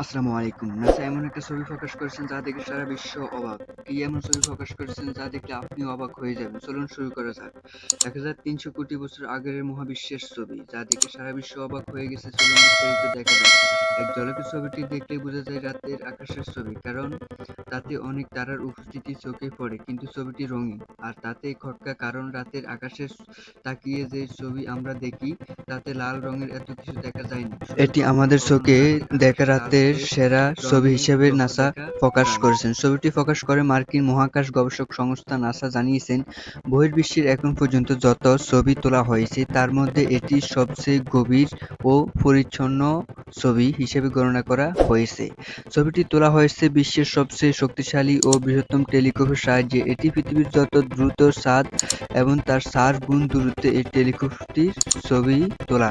আসসালামু আলাইকুম। নাসা এমন একটা ছবি প্রকাশ করেছেন যা দেখে সারা বিশ্ব অবাক। কি এমন ছবি প্রকাশ করেছেন যা দেখলে আপনি অবাক হয়ে যাবেন? চলুন শুরু করা যাক। এক হাজার তিনশো কোটি বছর আগের মহাবিশ্বের ছবি, যা দেখে সারা বিশ্ব অবাক হয়ে গেছে, চলুন বিস্তারিত দেখা যাক। এক ঝলকে ছবিটি দেখলে বোঝা যায় রাতের আকাশের ছবি, কারণ তাতে অনেক তারার উপস্থিতি চোখে পড়ে, কিন্তু ছবিটি রঙিন। আর তাতে খটকা, কারণ রাতের আকাশের তাকিয়ে যে ছবি আমরা দেখি, তাতে লাল রঙের এত কিছু দেখা যায় না এটি আমাদের চোখে দেখা রাতের সেরা ছবি হিসেবে নাসা প্রকাশ করেছেন। ছবিটি প্রকাশ করে মার্কিন মহাকাশ গবেষক সংস্থা নাসা জানিয়েছেন, বহির্বিশ্বের এখন পর্যন্ত যত ছবি তোলা হয়েছে, তার মধ্যে এটি সবচেয়ে গভীর ও পরিচ্ছন্ন ছবি হিসেবে গণনা করা হয়েছে। ছবিটি তোলা হয়েছে বিশ্বের সবচেয়ে শক্তিশালী ও বৃহত্তম টেলিস্কোপের সাহায্যে। এটি পৃথিবীর যত দ্রুত চাঁদ এবং তার চার গুণ দূরত্বে এই টেলিস্কোপটির ছবি তোলা।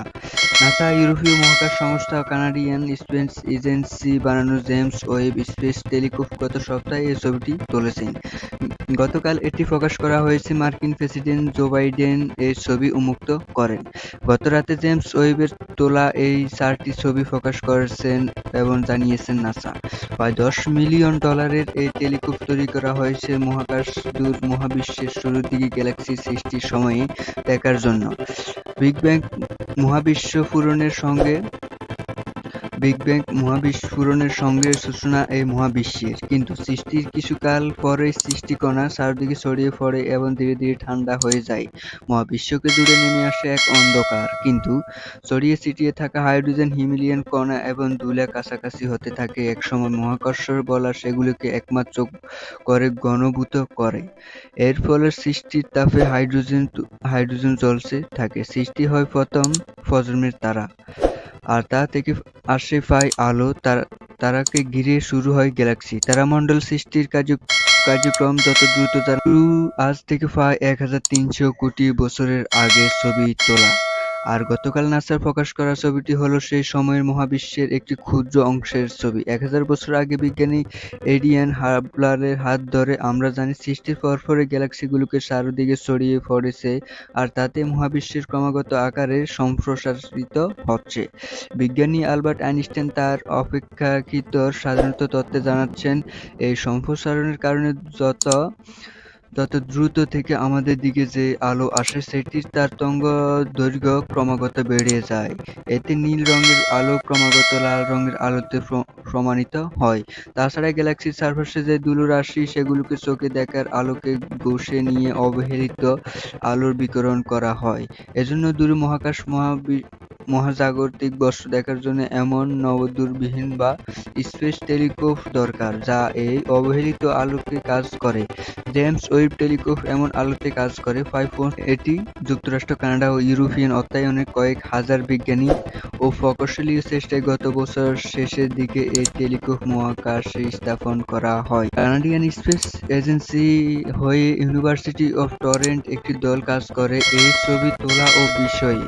নাসা ইউরোপীয় মহাকাশ সংস্থা, কানাডিয়ান স্পেস এজেন্সি বানানো জেমস ওয়েব স্পেস টেলিস্কোপ গত সপ্তাহে এই ছবিটি তুলেছেন। গতকাল এটি প্রকাশ করা হয়েছে মার্কিন প্রেসিডেন্ট জো বাইডেন এই ছবি উন্মুক্ত করেন। গত রাতে জেমস ওয়েবের তোলা এই চারটি ছবি প্রকাশ করেছেন এবং জানিয়েছেন নাসা। প্রায় দশ মিলিয়ন ডলারের এই টেলিকোপ তৈরি করা হয়েছে মহাকাশ দূর মহাবিশ্বের শুরুর দিকে গ্যালাক্সি সৃষ্টির সময়ে দেখার জন্য। বিগ ব্যাং পূরণের সঙ্গে বিগ ব্যাং মহাবিস্ফোরণের সঙ্গে সূচনা এই মহাবিশ্বের। কিন্তু সৃষ্টির কিছুকাল পরে সৃষ্টিকণা চারদিকে ছড়িয়ে পড়ে এবং ধীরে ধীরে ঠান্ডা হয়ে যায়। মহাবিশ্বকে জুড়ে নেমে আসে এক অন্ধকার। কিন্তু ছড়িয়ে ছিটিয়ে থাকা হাইড্রোজেন হিমিলিয়ান কণা এবং ধুলা কাছাকাছি হতে থাকে একসময় মহাকর্ষ বলা সেগুলোকে একমাত্র করে ঘনীভূত করে। এর ফলে সৃষ্টির তাপে হাইড্রোজেন হাইড্রোজেন জ্বলতে থাকে। সৃষ্টি হয় প্রথম প্রজন্মের তারা আর তা থেকে পায় আলো তারাকে ঘিরে শুরু হয় গ্যালাক্সি। তারামণ্ডল সৃষ্টির কাজ কার্যক্রম যত দ্রুত তার আজ থেকে প্রায় এক হাজার তিনশো কোটি বছরের আগে ছবি তোলা। আর গতকাল নাসার প্রকাশ করা ছবিটি হলো সেই সময়ের মহাবিশ্বের একটি ক্ষুদ্র অংশের ছবি। এক হাজার বছর আগে বিজ্ঞানী এডিয়ান হাবলারের হাত ধরে আমরা জানি সৃষ্টির পর পরপরে গ্যালাক্সিগুলোকে চারদিকে ছড়িয়ে পড়েছে আর তাতে মহাবিশ্বের ক্রমাগত আকারে সম্প্রসারিত হচ্ছে। বিজ্ঞানী আলবার্ট আইনস্টাইন তার অপেক্ষাকৃত সাধারণত তত্ত্বে জানাচ্ছেন, এই সম্প্রসারণের কারণে যত তত দ্রুত থেকে আমাদের দিকে যে আলো আসে, সেটির দৈর্ঘ্য ক্রমাগত বেড়ে যায়। এতে নীল রঙের আলো ক্রমাগত লাল রঙের আলোতে প্রমাণিত হয়। তাছাড়া গ্যালাক্সির চারপাশে যে ধুলো রাশি, সেগুলোকে চোখে দেখার আলোকে ঘষে নিয়ে অবহেলিত আলোর বিকিরণ করা হয়। এজন্য দূর মহাকাশ মহাবি মহাজাগতিক বস্তু দেখার জন্য এমন নবদূরবীন বা স্পেস টেলিস্কোপ দরকার, যা এই অবহেলিত আলোকে কাজ করে। জেমস ওয়েব টেলিস্কোপ এমন আলোতে কাজ করে ফাইভ এটি যুক্তরাষ্ট্র, কানাডা ও ইউরোপিয়ান অত্যায়নে কয়েক হাজার বিজ্ঞানী ও প্রকৌশলী চেষ্টায় গত বছর শেষের দিকে এই টেলিস্কোপ মহাকাশে স্থাপন করা হয়। কানাডিয়ান স্পেস এজেন্সি হয়ে ইউনিভার্সিটি অফ টরেন্ট একটি দল কাজ করে, এই ছবি তোলা ও বিষয়ে।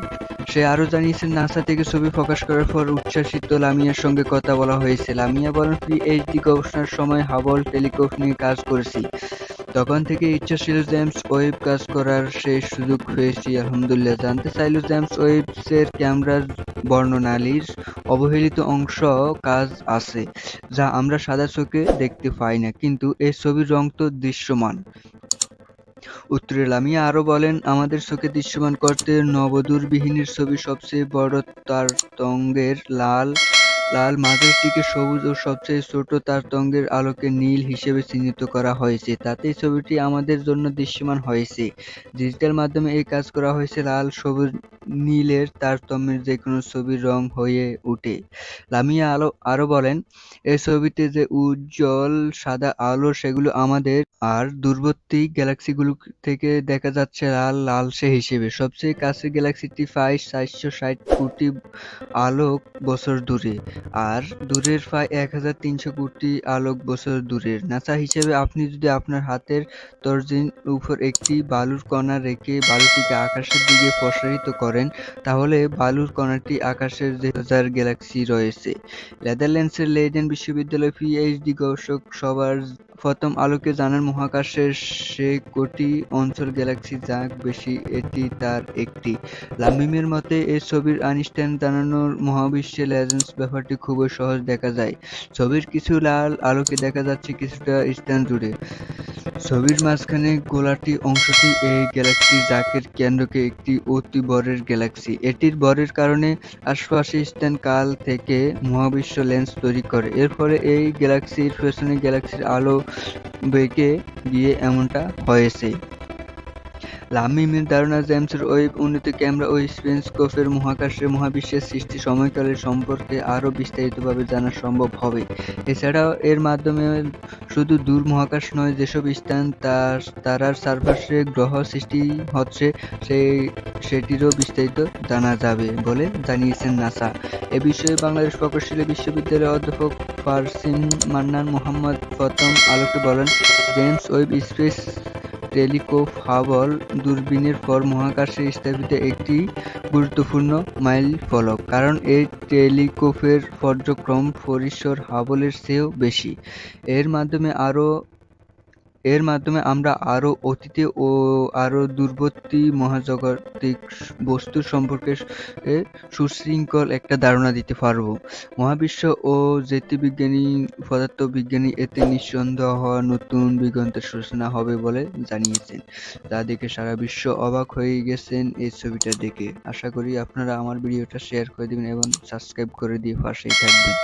সে আরও জানিয়েছেন নাসা থেকে ছবি প্রকাশ করার পর উচ্ছ্বাসিত লামিয়ার সঙ্গে কথা বলা হয়েছে। লামিয়া বলেন পিএইচডি গবেষণার সময় হাবল টেলিস্কোপ নিয়ে কাজ করেছি। তখন থেকে ইচ্ছা ছিল জেমস ওয়েব কাজ করার সেই সুযোগ পেয়েছি, আলহামদুলিল্লাহ। জানতে চাইল জেমস ওয়েবসের ক্যামেরার বর্ণনালীর অবহেলিত অংশ কাজ আছে, যা আমরা সাদা চোখে দেখতে পাই না, কিন্তু এই ছবির রং তো দৃশ্যমান। উত্তরে লামিয়া আরও বলেন, আমাদের চোখে দৃশ্যমান করতে নবদূরবিহীনের ছবি সবচেয়ে বড় তারতঙ্গের লাল লাল মাঝারিটিকে সবুজ ও সবচেয়ে ছোট তারতঙ্গের আলোকে নীল হিসেবে চিহ্নিত করা হয়েছে। তাতেই ছবিটি আমাদের জন্য দৃশ্যমান হয়েছে। ডিজিটাল মাধ্যমে এই কাজ করা হয়েছে লাল, সবুজ, নীলের তারতম্যের যে কোনো ছবির রং হয়ে ওঠে। লামিয়া আলো আরও বলেন এই ছবিতে যে উজ্জ্বল সাদা আলো, সেগুলো আমাদের আর দূরবর্তী গ্যালাক্সিগুলো থেকে দেখা যাচ্ছে লাল লালসে হিসেবে। সবচেয়ে কাছের গ্যালাক্সিটি প্রায় চারশো ষাট কোটি আলোক বছর দূরে আর দূরের প্রায় এক হাজার তিনশো কোটি আলোক বছর দূরের। নাসা হিসেবে আপনি যদি আপনার হাতের তর্জিন উপর একটি বালুর কণা রেখে বালুটিকে আকাশের দিকে প্রসারিত করেন, তাহলে বালুর কণাটি আকাশের যে হাজার গ্যালাক্সি রয়েছে। নেদারল্যান্ডসের লেডেন বিশ্ববিদ্যালয় পিএইচডি গবেষক সবার প্রথম আলোকে জানান, মহাকাশের সে কোটি অঞ্চল গ্যালাক্সি যা বেশি এটি তার একটি। লামিমের মতে এই ছবির আইনস্টাইন জানানোর মহাবিশ্বে লেজেন্স ব্যাপারটি খুবই সহজ দেখা যায়। ছবির কিছু লাল আলোকে দেখা যাচ্ছে কিছুটা স্থান জুড়ে। ছবির মাঝখানে গোলাটি অংশটি এই গ্যালাক্সি জাকের কেন্দ্রকে একটি অতি বরের গ্যালাক্সি। এটির বরের কারণে আশপাশে স্থান কাল থেকে মহাবিশ্ব লেন্স তৈরি করে। এর ফলে এই গ্যালাক্সির পেছনে গ্যালাক্সির আলো বেঁকে গিয়ে এমনটা হয়েছে। লামিমের ধারণা জেমসের ওয়েব উন্নত ক্যামেরা ও স্পেন্সকোপের মহাকাশের মহাবিশ্বের সৃষ্টি সময়কালের সম্পর্কে আরও বিস্তারিতভাবে জানা সম্ভব হবে। এছাড়াও এর মাধ্যমে শুধু দূর মহাকাশ নয়, যেসব স্থান তার, তারার চারপাশে গ্রহ সৃষ্টি হচ্ছে সেই সেটিরও বিস্তারিত জানা যাবে বলে জানিয়েছেন নাসা। এ বিষয়ে বাংলাদেশ প্রকৌশলী বিশ্ববিদ্যালয়ের অধ্যাপক ফারসিন মান্নান মোহাম্মদ প্রথম আলোকে বলেন, James Webb space telescope Hubble দূরবীনের পর মহাকাশে স্থাপিত একটি গুরুত্বপূর্ণ মাইল মাইলফলক, কারণ এই টেলিকোপের পর্যক্রম পরিসর হাবলের চেয়েও বেশি। এর মাধ্যমে আরও এর মাধ্যমে আমরা আরও অতীতে ও আরও দূরবর্তী মহাজাগতিক বস্তু সম্পর্কে সুশৃঙ্খল একটা ধারণা দিতে পারব। মহাবিশ্ব ও জ্যোতির্বিজ্ঞানী, পদার্থবিজ্ঞানী এতে নিঃসন্দেহ হওয়া নতুন দিগন্তের সূচনা হবে বলে জানিয়েছেন। যা দেখে সারা বিশ্ব অবাক হয়ে গেছেন এই ছবিটা দেখে। আশা করি আপনারা আমার ভিডিওটা শেয়ার করে দিবেন এবং সাবস্ক্রাইব করে দিয়ে পাশেই থাকবেন।